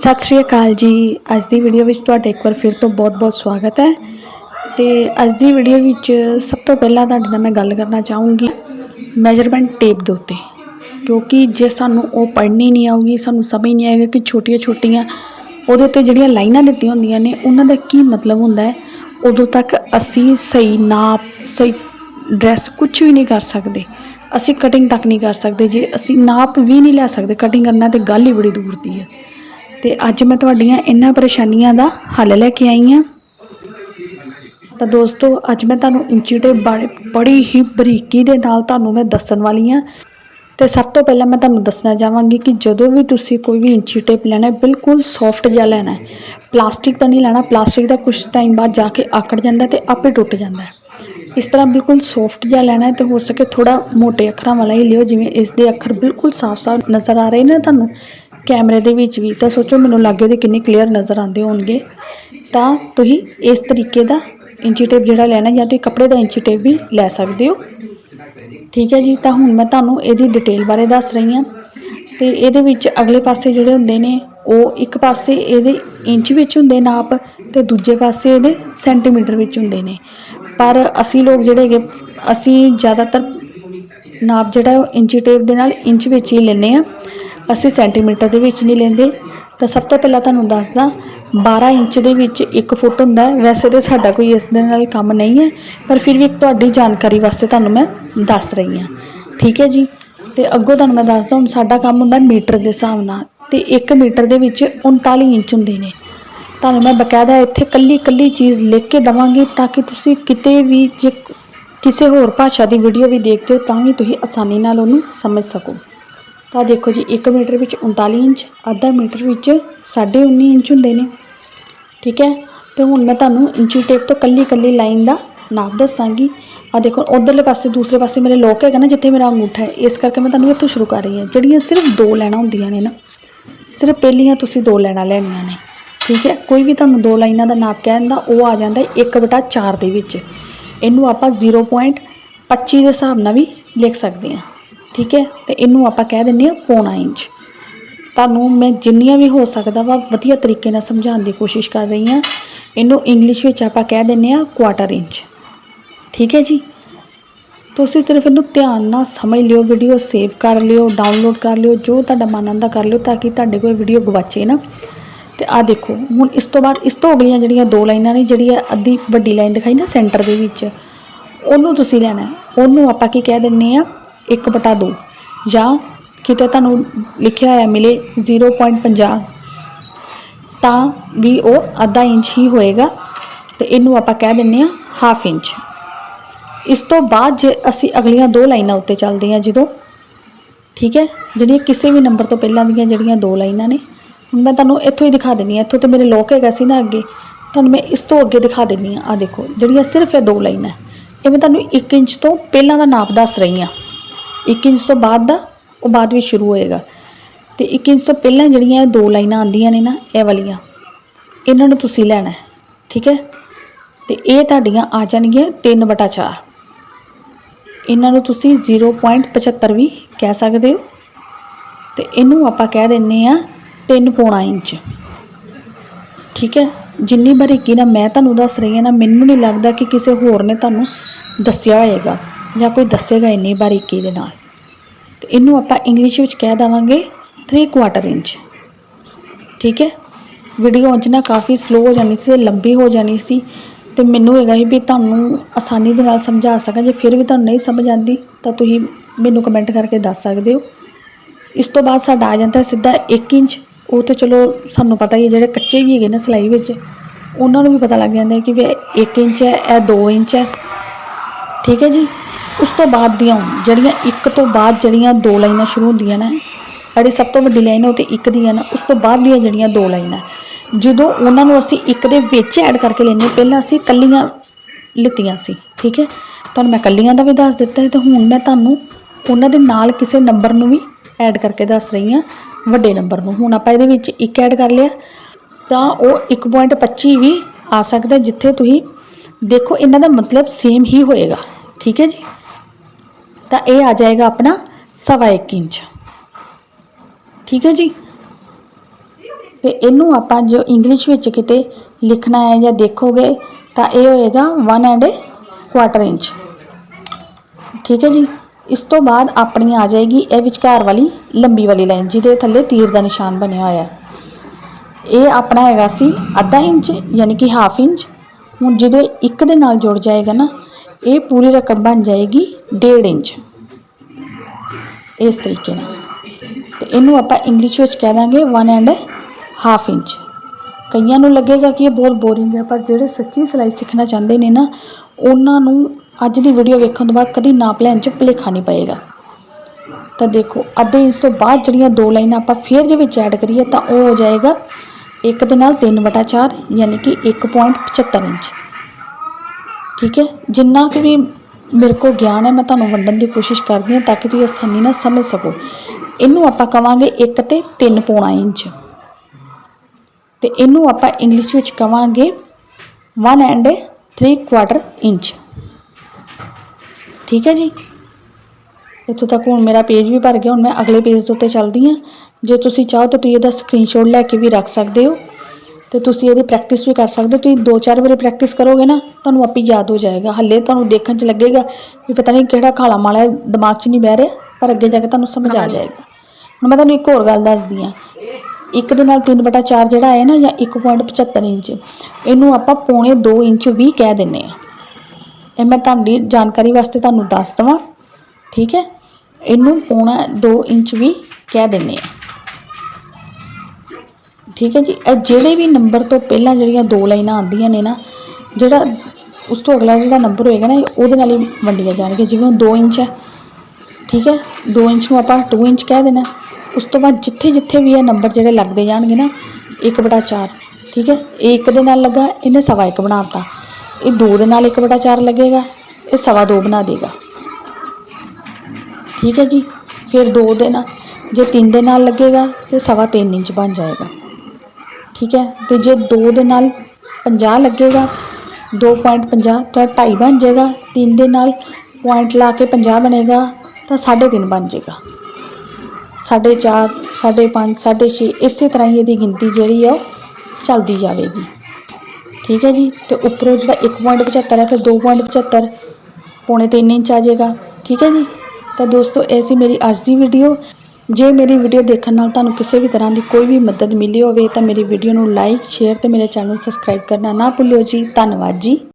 ਸਤਿ ਸ਼੍ਰੀ ਅਕਾਲ ਜੀ। ਅੱਜ ਦੀ ਵੀਡੀਓ ਵਿੱਚ ਤੁਹਾਡਾ ਇੱਕ ਵਾਰ ਫਿਰ ਤੋਂ ਬਹੁਤ-ਬਹੁਤ ਸਵਾਗਤ ਹੈ। ਤੇ ਅੱਜ ਦੀ ਵੀਡੀਓ ਵਿੱਚ ਸਭ ਤੋਂ ਪਹਿਲਾਂ ਤੁਹਾਡੇ ਨਾਲ ਮੈਂ ਗੱਲ ਕਰਨਾ ਚਾਹੂੰਗੀ ਮੈਜਰਮੈਂਟ ਟੇਪ ਦੇ ਉੱਤੇ। ਕਿਉਂਕਿ ਜੇ ਸਾਨੂੰ ਉਹ ਪੜ੍ਹਨੀ ਨਹੀਂ ਆਊਗੀ, ਸਾਨੂੰ ਸਮਝ ਨਹੀਂ ਆਏਗਾ ਕਿ ਛੋਟੀਆਂ-ਛੋਟੀਆਂ ਉਹਦੇ ਉੱਤੇ ਜਿਹੜੀਆਂ ਲਾਈਨਾਂ ਦਿੱਤੀਆਂ ਹੁੰਦੀਆਂ ਨੇ, ਉਹਨਾਂ ਦਾ ਕੀ ਮਤਲਬ ਹੁੰਦਾ ਹੈ, ਉਦੋਂ ਤੱਕ ਅਸੀਂ ਸਹੀ ਨਾਪ, ਸਹੀ ਡਰੈਸ ਕੁਝ ਵੀ ਨਹੀਂ ਕਰ ਸਕਦੇ। ਅਸੀਂ ਕਟਿੰਗ ਤੱਕ ਨਹੀਂ ਕਰ ਸਕਦੇ। ਜੇ ਅਸੀਂ ਨਾਪ ਵੀ ਨਹੀਂ ਲੈ ਸਕਦੇ ਕਟਿੰਗ ਕਰਨਾ ਤੇ ਗੱਲ ਹੀ ਬੜੀ ਦੂਰ ਦੀ ਹੈ। ਤੇ ਅੱਜ ਮੈਂ ਤੁਹਾਡੀਆਂ ਇਹਨਾਂ ਪਰੇਸ਼ਾਨੀਆਂ ਦਾ ਹੱਲ ਲੈ ਕੇ ਆਈ ਹਾਂ। ਤਾਂ ਦੋਸਤੋ, ਅੱਜ ਮੈਂ ਤੁਹਾਨੂੰ ਇੰਚੀ ਟੇਪ ਬਾਰੇ ਬੜੀ ਹੀ ਬਰੀਕੀ ਦੇ ਨਾਲ ਤੁਹਾਨੂੰ ਮੈਂ ਦੱਸਣ ਵਾਲੀ ਹਾਂ। ਤੇ ਸਭ ਤੋਂ ਪਹਿਲਾਂ ਮੈਂ ਤੁਹਾਨੂੰ ਦੱਸਣਾ ਚਾਹਾਂਗੀ ਕਿ ਜਦੋਂ ਵੀ ਤੁਸੀਂ ਕੋਈ ਵੀ ਇੰਚੀ ਟੇਪ ਲੈਣਾ ਬਿਲਕੁਲ ਸੌਫਟ ਜਿਹਾ ਲੈਣਾ ਹੈ। ਪਲਾਸਟਿਕ ਦਾ ਨਹੀਂ ਲੈਣਾ, ਪਲਾਸਟਿਕ ਦਾ ਕੁਝ ਟਾਈਮ ਬਾਅਦ ਜਾ ਕੇ ਆਕੜ ਜਾਂਦਾ ਤੇ ਆਪੇ ਟੁੱਟ ਜਾਂਦਾ ਹੈ। ਇਸ ਤਰ੍ਹਾਂ ਬਿਲਕੁਲ ਸੌਫਟ ਜਿਹਾ ਲੈਣਾ ਹੈ ਤੇ ਹੋ ਸਕੇ ਥੋੜਾ ਮੋਟੇ ਅੱਖਰਾਂ ਵਾਲਾ ਹੀ ਲਿਓ, ਜਿਵੇਂ ਇਸ ਦੇ ਅੱਖਰ ਬਿਲਕੁਲ ਸਾਫ਼-ਸਾਫ਼ ਨਜ਼ਰ ਆ ਰਹੇ ਨੇ ਤੁਹਾਨੂੰ। ਕੈਮਰੇ ਦੇ ਵਿੱਚ ਵੀ, ਤਾਂ ਸੋਚੋ ਮੈਨੂੰ ਲੱਗੇ ਉਹਦੇ ਕਿੰਨੇ ਕਲੀਅਰ ਨਜ਼ਰ ਆਉਂਦੇ ਹੋਣਗੇ। ਤਾਂ ਤੁਸੀਂ ਇਸ ਤਰੀਕੇ ਦਾ ਇੰਚੀ ਟੇਪ ਜਿਹੜਾ ਲੈਣਾ ਜਾਂ ਤੁਸੀਂ ਕੱਪੜੇ ਦਾ ਇੰਚੀ ਟੇਪ ਵੀ ਲੈ ਸਕਦੇ ਹੋ। ਠੀਕ ਹੈ ਜੀ, ਤਾਂ ਹੁਣ ਮੈਂ ਤੁਹਾਨੂੰ ਇਹਦੀ ਡਿਟੇਲ ਬਾਰੇ ਦੱਸ ਰਹੀ ਹਾਂ। ਤੇ ਇਹਦੇ ਵਿੱਚ ਅਗਲੇ ਪਾਸੇ ਜਿਹੜੇ ਹੁੰਦੇ ਨੇ, ਉਹ ਇੱਕ ਪਾਸੇ ਇਹਦੇ ਇੰਚ ਵਿੱਚ ਹੁੰਦੇ ਨਾਪ ਤੇ ਦੂਜੇ ਪਾਸੇ ਇਹਦੇ ਸੈਂਟੀਮੀਟਰ ਵਿੱਚ ਹੁੰਦੇ ਨੇ। ਪਰ ਅਸੀਂ ਲੋਕ ਜਿਹੜੇ ਹੈਗੇ, ਅਸੀਂ ਜ਼ਿਆਦਾਤਰ ਨਾਪ ਜਿਹੜਾ ਹੈ ਉਹ ਇੰਚੀ ਟੇਪ ਦੇ ਨਾਲ ਇੰਚ ਵਿੱਚ ਹੀ ਲੈਂਦੇ ਆ ਅਸੀਂ ਸੈਂਟੀਮੀਟਰ ਦੇ ਵਿੱਚ ਨਹੀਂ ਲੈਂਦੇ। ਤਾਂ ਸਭ ਤੋਂ ਪਹਿਲਾਂ ਤੁਹਾਨੂੰ ਦੱਸਦਾ 12 ਇੰਚ ਦੇ ਵਿੱਚ 1 ਫੁੱਟ ਹੁੰਦਾ ਵੈਸੇ ਤਾਂ ਸਾਡਾ ਕੋਈ ਇਸ ਦੇ ਨਾਲ ਕੰਮ ਨਹੀਂ ਹੈ, ਪਰ ਫਿਰ ਵੀ ਇੱਕ ਤੁਹਾਡੀ ਜਾਣਕਾਰੀ ਵਾਸਤੇ ਤੁਹਾਨੂੰ ਮੈਂ ਦੱਸ ਰਹੀ ਹਾਂ। ਠੀਕ ਹੈ ਜੀ? ਤੇ ਅੱਗੋਂ ਤੁਹਾਨੂੰ ਮੈਂ ਦੱਸਦਾ, ਹੁਣ ਸਾਡਾ ਕੰਮ ਹੁੰਦਾ ਮੀਟਰ ਦੇ ਹਿਸਾਬ ਨਾਲ। ਤੇ 1 ਮੀਟਰ ਦੇ ਵਿੱਚ 39 ਇੰਚ ਹੁੰਦੇ ਨੇ। ਤੁਹਾਨੂੰ ਮੈਂ ਬਕਾਇਦਾ ਇੱਥੇ ਕੱਲੀ ਕੱਲੀ ਚੀਜ਼ ਲਿਖ ਕੇ ਦਵਾਂਗੀ ਤਾਂ ਕਿ ਤੁਸੀਂ ਕਿਤੇ ਵੀ ਜੇ ਕਿਸੇ ਹੋਰ ਭਾਸ਼ਾ ਦੀ ਵੀਡੀਓ ਵੀ ਦੇਖਦੇ ਹੋ, ਤਾਂ ਵੀ ਤੁਸੀਂ ਆਸਾਨੀ ਨਾਲ ਉਹਨੂੰ ਸਮਝ ਸਕੋ। ਤਾਂ ਦੇਖੋ ਜੀ 1 ਮੀਟਰ ਵਿੱਚ 39 ਇੰਚ, ਅੱਧਾ ਮੀਟਰ ਵਿੱਚ 19.5 ਇੰਚ ਹੁੰਦੇ ਨੇ। ਠੀਕ ਹੈ? ਤੇ ਹੁਣ ਮੈਂ ਤੁਹਾਨੂੰ ਇੰਚੀ ਟੇਪ ਤੋਂ ਕੱਲੀ ਕੱਲੀ ਲਾਈਨ ਦਾ ਨਾਪ ਦੱਸਾਂਗੀ। ਆ ਦੇਖੋ, ਉਧਰਲੇ ਪਾਸੇ, ਦੂਸਰੇ ਪਾਸੇ ਮੇਰੇ ਲੋਕ ਹੈਗਾ ਨਾ, ਜਿੱਥੇ ਮੇਰਾ ਅੰਗੂਠਾ ਹੈ, ਇਸ ਕਰਕੇ ਮੈਂ ਤੁਹਾਨੂੰ ਇੱਥੋਂ ਸ਼ੁਰੂ ਕਰ ਰਹੀ ਹਾਂ। ਜਿਹੜੀਆਂ ਸਿਰਫ ਦੋ ਲਾਈਨਾਂ ਹੁੰਦੀਆਂ ਨੇ ਨਾ, ਸਿਰਫ ਪਹਿਲੀਆਂ ਤੁਸੀਂ ਦੋ ਲਾਈਨਾਂ ਲੈਣੀਆਂ ਨੇ। ਠੀਕ ਹੈ? ਕੋਈ ਵੀ ਤੁਹਾਨੂੰ ਦੋ ਲਾਈਨਾਂ ਦਾ ਨਾਪ ਕਹਿ ਦਿੰਦਾ, ਉਹ ਆ ਜਾਂਦਾ 1/4 ਦੇ ਵਿੱਚ। ਇਹਨੂੰ ਆਪਾਂ 0.25 ਦੇ ਹਿਸਾਬ ਨਾਲ ਵੀ ਲਿਖ ਸਕਦੇ ਹਾਂ। ਠੀਕ ਹੈ? ਤੇ ਇਹਨੂੰ ਆਪਾਂ ਕਹਿ ਦਿੰਦੇ ਹਾਂ ਪੌਣਾ ਇੰਚ। ਤੁਹਾਨੂੰ ਮੈਂ ਜਿੰਨੀਆਂ ਵੀ ਹੋ ਸਕਦਾ ਵਾ ਵਧੀਆ ਤਰੀਕੇ ਨਾਲ ਸਮਝਾਉਣ ਦੀ ਕੋਸ਼ਿਸ਼ ਕਰ ਰਹੀ ਹਾਂ। ਇਹਨੂੰ ਇੰਗਲਿਸ਼ ਵਿੱਚ ਆਪਾਂ ਕਹਿ ਦਿੰਦੇ ਹਾਂ ਕੁਆਟਰ ਇੰਚ ਠੀਕ ਹੈ ਜੀ? ਤੁਸੀਂ ਸਿਰਫ ਇਹਨੂੰ ਧਿਆਨ ਨਾਲ ਸਮਝ ਲਿਓ ਵੀਡੀਓ ਸੇਵ ਕਰ ਲਿਓ ਡਾਊਨਲੋਡ ਕਰ ਲਿਓ, ਜੋ ਤੁਹਾਡਾ ਮਨ ਆਉਂਦਾ ਕਰ ਲਿਓ ਤਾਂ ਕਿ ਤੁਹਾਡੇ ਕੋਲ ਵੀਡੀਓ ਗਵਾਚੇ ਨਾ। ਤੇ ਆ ਦੇਖੋ, ਹੁਣ ਇਸ ਤੋਂ ਬਾਅਦ ਇਸ ਤੋਂ ਅਗਲੀਆਂ ਜਿਹੜੀਆਂ ਦੋ ਲਾਈਨਾਂ ਨੇ ਜਿਹੜੀ ਆ ਅੱਧੀ ਵੱਡੀ ਲਾਈਨ ਦਿਖਾਈ ਨਾ ਸੈਂਟਰ ਦੇ ਵਿੱਚ, ਉਹਨੂੰ ਤੁਸੀਂ ਲੈਣਾ ਉਹਨੂੰ ਆਪਾਂ ਕੀ ਕਹਿ ਦਿੰਨੇ ਆ 1/2 ਜਾਂ ਕਿਤੇ ਤੁਹਾਨੂੰ ਲਿਖਿਆ ਹੋਇਆ ਮਿਲੇ 0.50 ਤਾਂ ਵੀ ਉਹ ਅੱਧਾ ਇੰਚ ਹੀ ਹੋਏਗਾ ਤੇ ਇਹਨੂੰ ਆਪਾਂ ਕਹਿ ਦਿੰਨੇ ਆ ਹਾਫ ਇੰਚ। ਇਸ ਤੋਂ ਬਾਅਦ ਜੇ ਅਸੀਂ ਅਗਲੀਆਂ ਦੋ ਲਾਈਨਾਂ ਉੱਤੇ ਚੱਲਦੇ ਹਾਂ ਜਦੋਂ, ਠੀਕ ਹੈ, ਜਿਹੜੀਆਂ ਕਿਸੇ ਵੀ ਨੰਬਰ ਤੋਂ ਪਹਿਲਾਂ ਦੀਆਂ ਜਿਹੜੀਆਂ ਦੋ ਲਾਈਨਾਂ ਨੇ ਹੁਣ ਮੈਂ ਤੁਹਾਨੂੰ ਇੱਥੋਂ ਹੀ ਦਿਖਾ ਦਿੰਨੀ ਆ ਇੱਥੋਂ ਤੇ ਮੇਰੇ ਲੋਕ ਹੈਗਾ ਸੀ ਨਾ ਅੱਗੇ, ਤੁਹਾਨੂੰ ਮੈਂ ਇਸ ਤੋਂ ਅੱਗੇ ਦਿਖਾ ਦਿੰਨੀ ਆ ਆ ਦੇਖੋ, ਜਿਹੜੀਆਂ ਸਿਰਫ ਇਹ ਦੋ ਲਾਈਨਾਂ, ਇਹ ਮੈਂ ਤੁਹਾਨੂੰ 1 ਇੰਚ ਤੋਂ ਪਹਿਲਾਂ ਦਾ ਨਾਪ ਦੱਸ ਰਹੀ ਆ 1 ਇੰਚ ਤੋਂ ਬਾਅਦ ਦਾ, ਉਹ ਬਾਅਦ ਵਿੱਚ ਸ਼ੁਰੂ ਹੋਏਗਾ। ਤੇ 1 ਇੰਚ ਤੋਂ ਪਹਿਲਾਂ ਜਿਹੜੀਆਂ ਦੋ ਲਾਈਨਾਂ ਆਉਂਦੀਆਂ ਨੇ ਨਾ, ਇਹ ਵਾਲੀਆਂ, ਇਹਨਾਂ ਨੂੰ ਤੁਸੀਂ ਲੈਣਾ ਠੀਕ ਹੈ? ਤੇ ਇਹ ਤੁਹਾਡੀਆਂ ਆ ਜਾਣਗੀਆਂ 3/4 ਇਹਨਾਂ ਨੂੰ ਤੁਸੀਂ 0.75 ਵੀ ਕਹਿ ਸਕਦੇ ਹੋ। ਤੇ ਇਹਨੂੰ ਆਪਾਂ ਕਹਿ ਦਿੰਨੇ ਆ 3 ਪੌਣਾ ਇੰਚ। ਠੀਕ ਹੈ? ਜਿੰਨੀ ਬਰੀਕੀ ਨਾਲ ਮੈਂ ਤੁਹਾਨੂੰ ਦੱਸ ਰਹੀ ਹਾਂ ਨਾ, ਮੈਨੂੰ ਨਹੀਂ ਲੱਗਦਾ ਕਿ ਕਿਸੇ ਹੋਰ ਨੇ ਤੁਹਾਨੂੰ ਦੱਸਿਆ ਹੋਏਗਾ। ਜਾਂ ਕੋਈ ਦੱਸੇਗਾ ਇੰਨੀ ਬਾਰੀਕੀ ਦੇ ਨਾਲ। ਤੇ ਇਹਨੂੰ ਆਪਾਂ ਇੰਗਲਿਸ਼ ਵਿੱਚ ਕਹਿ ਦਵਾਂਗੇ 3 ਕੁਆਟਰ ਇੰਚ ਠੀਕ ਹੈ? ਵੀਡੀਓ ਅੱਜ ਨਾ ਕਾਫੀ ਸਲੋ ਹੋ ਜਾਣੀ ਸੀ ਤੇ ਲੰਬੀ ਹੋ ਜਾਣੀ ਸੀ। ਤੇ ਮੈਨੂੰ ਹੈਗਾ ਸੀ ਵੀ ਤੁਹਾਨੂੰ ਆਸਾਨੀ ਦੇ ਨਾਲ ਸਮਝਾ ਸਕਾਂ। ਜੇ ਫਿਰ ਵੀ ਤੁਹਾਨੂੰ ਨਹੀਂ ਸਮਝ ਆਂਦੀ ਤਾਂ ਤੁਸੀਂ ਮੈਨੂੰ ਕਮੈਂਟ ਕਰਕੇ ਦੱਸ ਸਕਦੇ ਹੋ। ਇਸ ਤੋਂ ਬਾਅਦ ਸਾਡਾ ਆ ਜਾਂਦਾ ਸਿੱਧਾ 1 ਇੰਚ ਉਹ ਤੇ ਚਲੋ ਸਾਨੂੰ ਪਤਾ ਹੀ ਹੈ, ਜਿਹੜੇ ਕੱਚੇ ਵੀ ਹੈਗੇ ਨਾ ਸਿਲਾਈ ਵਿੱਚ, ਉਹਨਾਂ ਨੂੰ ਵੀ ਪਤਾ ਲੱਗ ਜਾਂਦਾ ਕਿ ਵੀ 1 ਇੰਚ ਹੈ, ਇਹ 2 ਇੰਚ ਹੈ। ਠੀਕ ਹੈ ਜੀ? ਉਸ ਤੋਂ ਬਾਅਦ ਦੀਆਂ ਜਿਹੜੀਆਂ ਇੱਕ ਤੋਂ ਬਾਅਦ ਜਿਹੜੀਆਂ ਦੋ ਲਾਈਨਾਂ ਸ਼ੁਰੂ ਹੁੰਦੀਆਂ ਨੇ ਜਿਹੜੀ ਸਭ ਤੋਂ ਵੱਡੀ ਲਾਈਨ ਉਹ ਤੇ ਇੱਕ ਦੀ ਹੈ ਨਾ, ਉਸ ਤੋਂ ਬਾਅਦ ਦੀਆਂ ਜਿਹੜੀਆਂ ਦੋ ਲਾਈਨਾਂ ਜਦੋਂ ਉਹਨਾਂ ਨੂੰ ਅਸੀਂ ਇੱਕ ਦੇ ਵਿੱਚ ਐਡ ਕਰਕੇ ਲੈਣੇ ਪਹਿਲਾਂ ਅਸੀਂ ਕੱਲੀਆਂ ਲਿੱਤੀਆਂ ਸੀ, ਠੀਕ ਹੈ? ਤੁਹਾਨੂੰ ਮੈਂ ਕੱਲੀਆਂ ਦਾ ਵੀ ਦੱਸ ਦਿੱਤਾ ਹੈ ਤੇ ਹੁਣ ਮੈਂ ਤੁਹਾਨੂੰ ਉਹਨਾਂ ਦੇ ਨਾਲ ਕਿਸੇ ਨੰਬਰ ਨੂੰ ਵੀ ਐਡ ਕਰਕੇ ਦੱਸ ਰਹੀ ਹਾਂ, ਵੱਡੇ ਨੰਬਰ ਨੂੰ। ਹੁਣ ਆਪਾਂ ਇਹਦੇ ਵਿੱਚ ਇੱਕ ਐਡ ਕਰ ਲਿਆ, ਤਾਂ ਉਹ 1.25 ਵੀ ਆ ਸਕਦਾ ਜਿੱਥੇ ਤੁਸੀਂ ਦੇਖੋ ਇਹਨਾਂ ਦਾ ਮਤਲਬ ਸੇਮ ਹੀ ਹੋਏਗਾ, ਠੀਕ ਹੈ ਜੀ? ਤਾਂ ਇਹ ਆ ਜਾਏਗਾ ਆਪਣਾ ਸਵਾ ਇੱਕ ਇੰਚ। ਠੀਕ ਹੈ ਜੀ? ਤੇ ਇਹਨੂੰ ਆਪਾਂ ਜੋ ਇੰਗਲਿਸ਼ ਵਿੱਚ ਕਿਤੇ ਲਿਖਣਾ ਹੈ ਜਾਂ ਦੇਖੋਗੇ ਤਾਂ ਇਹ ਹੋਏਗਾ 1 ਐਂਡ ਕੁਆਟਰ ਇੰਚ ਠੀਕ ਹੈ ਜੀ? ਇਸ ਤੋਂ ਬਾਅਦ ਆਪਣੀ ਆ ਜਾਏਗੀ ਇਹ ਵਿਚਕਾਰ ਵਾਲੀ ਲੰਬੀ ਵਾਲੀ ਲਾਈਨ ਜਿਹਦੇ ਥੱਲੇ ਤੀਰ ਦਾ ਨਿਸ਼ਾਨ ਬਣਿਆ ਹੋਇਆ। ਹੈ ਇਹ ਆਪਣਾ ਹੈਗਾ ਸੀ ਅੱਧਾ ਇੰਚ, ਯਾਨੀ ਕਿ ਹਾਫ ਇੰਚ ਹੁਣ ਜਦੋਂ ਇੱਕ ਦੇ ਨਾਲ ਜੁੜ ਜਾਏਗਾ ਨਾ ਇਹ ਪੂਰੀ ਰਕਮ ਬਣ ਜਾਏਗੀ 1.5 ਇੰਚ। ਇਸ ਤਰੀਕੇ ਨਾਲ। ਤੇ ਇਹਨੂੰ ਆਪਾਂ ਇੰਗਲਿਸ਼ ਵਿੱਚ ਕਹਿ ਦਾਂਗੇ 1 ਐਂਡ ਹਾਫ ਇੰਚ ਕਈਆਂ ਨੂੰ ਲੱਗੇਗਾ ਕਿ ਇਹ ਬਹੁਤ ਬੋਰਿੰਗ ਹੈ, ਪਰ ਜਿਹੜੇ ਸੱਚੀ ਸਿਲਾਈ ਸਿੱਖਣਾ ਚਾਹੁੰਦੇ ਨੇ ਨਾ, ਉਹਨਾਂ ਨੂੰ ਅੱਜ ਦੀ ਵੀਡੀਓ ਵੇਖਣ ਤੋਂ ਬਾਅਦ ਕਦੀ ਨਾਪ ਲੈਣ 'ਚ ਭੁਲੇਖਾ ਨਹੀਂ ਪਏਗਾ। ਤਾਂ ਦੇਖੋ, ਅੱਧੇ ਇੰਚ ਤੋਂ ਬਾਅਦ ਜਿਹੜੀਆਂ ਦੋ ਲਾਈਨਾਂ ਆਪਾਂ ਫੇਰ ਜੇ ਵਿੱਚ ਐਡ ਕਰੀਏ ਤਾਂ ਉਹ ਹੋ ਜਾਏਗਾ ਇੱਕ ਦੇ ਨਾਲ 3 ਵਟਾ 4 ਯਾਨੀ ਕਿ 1.75 ਇੰਚ। ਠੀਕ ਹੈ? ਜਿੰਨਾ ਕੁ ਵੀ ਮੇਰੇ ਕੋਲ ਗਿਆਨ ਹੈ, ਮੈਂ ਤੁਹਾਨੂੰ ਵੰਡਣ ਦੀ ਕੋਸ਼ਿਸ਼ ਕਰਦੀ ਹਾਂ ਤਾਂ ਕਿ ਤੁਸੀਂ ਆਸਾਨੀ ਨਾਲ ਸਮਝ ਸਕੋ। ਇਹਨੂੰ ਆਪਾਂ ਕਵਾਂਗੇ 1 ਤੇ 3 ਪੌਣਾ ਇੰਚ। ਤੇ ਇਹਨੂੰ ਆਪਾਂ ਇੰਗਲਿਸ਼ ਵਿੱਚ ਕਵਾਂਗੇ 1 ਐਂਡ 3 ਕੁਆਟਰ ਇੰਚ ਠੀਕ ਹੈ ਜੀ? ਇੱਥੋਂ ਤੱਕ ਹੁਣ ਮੇਰਾ ਪੇਜ ਵੀ ਭਰ ਗਿਆ, ਹੁਣ ਮੈਂ ਅਗਲੇ ਪੇਜ ਦੇ ਉੱਤੇ ਚੱਲਦੀ ਹਾਂ। ਜੇ ਤੁਸੀਂ ਚਾਹੋ ਤਾਂ ਤੁਸੀਂ ਇਹਦਾ ਸਕਰੀਨਸ਼ਾਟ ਲੈ ਕੇ ਵੀ ਰੱਖ ਸਕਦੇ ਹੋ। ਤੇ ਤੁਸੀਂ ਇਹਦੀ ਪ੍ਰੈਕਟਿਸ ਵੀ ਕਰ ਸਕਦੇ ਹੋ। ਤੁਸੀਂ ਦੋ ਚਾਰ ਵਾਰੀ ਪ੍ਰੈਕਟਿਸ ਕਰੋਗੇ ਨਾ ਤੁਹਾਨੂੰ ਆਪੇ ਯਾਦ ਹੋ ਜਾਏਗਾ। ਹੱਲੇ ਤੁਹਾਨੂੰ ਦੇਖਣ 'ਚ ਲੱਗੇਗਾ ਵੀ ਪਤਾ ਨਹੀਂ ਕਿਹੜਾ ਖਾਲਾ ਮਾਲਾ ਦਿਮਾਗ 'ਚ ਨਹੀਂ ਬਹਿ ਰਿਹਾ ਪਰ ਅੱਗੇ ਜਾ ਕੇ ਤੁਹਾਨੂੰ ਸਮਝ ਆ ਜਾਏਗਾ। ਹੁਣ ਮੈਂ ਤੁਹਾਨੂੰ ਇੱਕ ਹੋਰ ਗੱਲ ਦੱਸਦੀ ਹਾਂ। ਇੱਕ ਦੇ ਨਾਲ 3/4 ਜਿਹੜਾ ਹੈ ਨਾ ਜਾਂ 1.75 ਇੰਚ ਇਹਨੂੰ ਆਪਾਂ ਪੌਣੇ 2 ਇੰਚ ਵੀ ਕਹਿ ਦਿੰਨੇ ਆ ਇਹ ਮੈਂ ਤੁਹਾਡੀ ਜਾਣਕਾਰੀ ਵਾਸਤੇ ਤੁਹਾਨੂੰ ਦੱਸ ਦਵਾਂ। ਠੀਕ ਹੈ? ਇਹਨੂੰ ਪੌਣਾ 2 ਇੰਚ ਵੀ ਕਹਿ ਦਿੰਨੇ ਆ ਠੀਕ ਹੈ ਜੀ। ਇਹ ਜਿਹੜੇ ਵੀ ਨੰਬਰ ਤੋਂ ਪਹਿਲਾਂ ਜਿਹੜੀਆਂ ਦੋ ਲਾਈਨਾਂ ਆਉਂਦੀਆਂ ਨੇ ਨਾ, ਜਿਹੜਾ ਉਸ ਤੋਂ ਅਗਲਾ ਜਿਹੜਾ ਨੰਬਰ ਹੋਏਗਾ ਨਾ ਉਹਦੇ ਨਾਲ ਹੀ ਵੰਡੀਆਂ ਜਾਣਗੀਆਂ। ਜਿਵੇਂ ਹੁਣ 2 ਇੰਚ ਹੈ, ਠੀਕ ਹੈ? 2 ਇੰਚ ਨੂੰ ਆਪਾਂ 2 ਇੰਚ ਕਹਿ ਦੇਣਾ। ਉਸ ਤੋਂ ਬਾਅਦ ਜਿੱਥੇ ਜਿੱਥੇ ਵੀ ਇਹ ਨੰਬਰ ਜਿਹੜੇ ਲੱਗਦੇ ਜਾਣਗੇ ਨਾ 1/4 ਠੀਕ ਹੈ? ਇਹ ਇੱਕ ਦੇ ਨਾਲ ਲੱਗਾ, ਇਹਨੇ ਸਵਾ ਇੱਕ ਬਣਾਤਾ ਇਹ 2 ਦੇ ਨਾਲ 1/4 ਲੱਗੇਗਾ, ਇਹ ਸਵਾ 2 ਬਣਾ ਦੇਗਾ। ਠੀਕ ਹੈ ਜੀ? ਫਿਰ 2 ਦੇ ਨਾਲ ਜੇ 3 ਦੇ ਨਾਲ ਲੱਗੇਗਾ, ਤੇ ਸਵਾ 3 ਇੰਚ ਬਣ ਜਾਏਗਾ। ਠੀਕ ਹੈ ਤੇ ਜੇ 2 ਦੇ ਨਾਲ 50 ਲੱਗੇਗਾ 2.50 ਤਾਂ 2.5 ਬਣ ਜਾਏਗਾ 3 ਦੇ ਨਾਲ ਪੁਆਇੰਟ ਲਾ ਕੇ 50 ਬਣੇਗਾ ਤਾਂ 3.5 ਬਣ ਜਾਏਗਾ 4.5 5.5 6.5 ਇਸੇ ਤਰ੍ਹਾਂ ਹੀ ਇਹਦੀ ਗਿਣਤੀ ਜਿਹੜੀ ਹੈ ਉਹ ਚੱਲਦੀ ਜਾਵੇਗੀ ਠੀਕ ਹੈ ਜੀ ਤੇ ਉੱਪਰੋਂ ਜਿਹੜਾ 1.75 ਹੈ ਫਿਰ 2.75 ਪੌਣੇ 3 ਇੰਚ ਆ ਜਾਏਗਾ ਠੀਕ ਹੈ ਜੀ ਤਾਂ ਦੋਸਤੋ ਇਹ ਸੀ ਮੇਰੀ ਅੱਜ ਦੀ ਵੀਡੀਓ ਜੇ ਮੇਰੀ ਵੀਡੀਓ ਦੇਖਣ ਨਾਲ ਤੁਹਾਨੂੰ ਕਿਸੇ ਵੀ ਤਰ੍ਹਾਂ ਦੀ ਕੋਈ ਵੀ ਮਦਦ ਮਿਲੀ ਹੋਵੇ ਤਾਂ ਮੇਰੀ ਵੀਡੀਓ ਨੂੰ ਲਾਈਕ ਸ਼ੇਅਰ ਤੇ ਮੇਰੇ ਚੈਨਲ ਨੂੰ ਸਬਸਕ੍ਰਾਈਬ ਕਰਨਾ ਨਾ ਭੁੱਲਿਓ ਜੀ। ਧੰਨਵਾਦ ਜੀ।